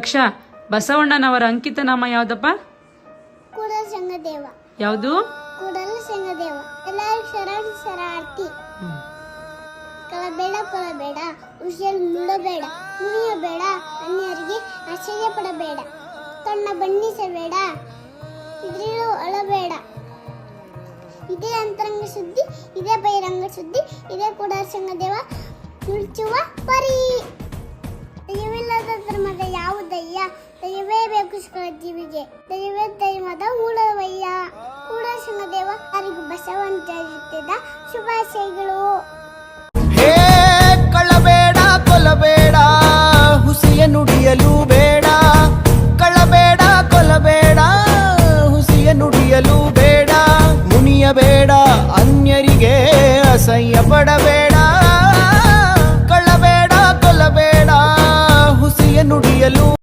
ಲಕ್ಷ ಬಸವಣ್ಣನವರ ಅಂಕಿತ ನಾಮ ಯಾವ್ದಪ್ಪ? ಯಾವ್ದು? ಕಳಬೇಡ ಕೊಳಬೇಡ ಉಸಿಯಲ್ಲಿ ನುಡಬೇಡ ಮುನಿಯಬೇಡ ಅನ್ಯರಿಗೆ ಆಶ್ಚರ್ಯ ಪಡಬೇಡ ಕಣ್ಣ ಬಣ್ಣಿಸಬೇಡ ಇದ್ರಿಳು ಅಳಬೇಡ. ಇದೇ ಅಂತರಂಗ ಸುದ್ದಿ ಇದೇ ಬಹಿರಂಗ ಸುದ್ದಿ ಇದೇ ಕೂಡ ಸಂಗದೇವ ಮುಳುಚುವ ಪರಿ. ಜೀವಿಗೆ ದೈವ ದೈವದ ಮೂಡವಯ್ಯ ಕೂಡ ಶೃಂಗದೇವ ಅವರಿಗೂ ಬಸವನ ಶುಭಾಶಯಗಳು. ಹೇ ಕಳಬೇಡ ಕೊಲಬೇಡ ಹುಸಿಯ ನುಡಿಯಲು ಬೇಡ. ಕಳಬೇಡ ಕೊಲಬೇಡ ಹುಸಿಯ ನುಡಿಯಲು ಬೇಡ. ಮುನಿಯಬೇಡ ಅನ್ಯರಿಗೆ ಅಸಹ್ಯ ಪಡಬೇಡ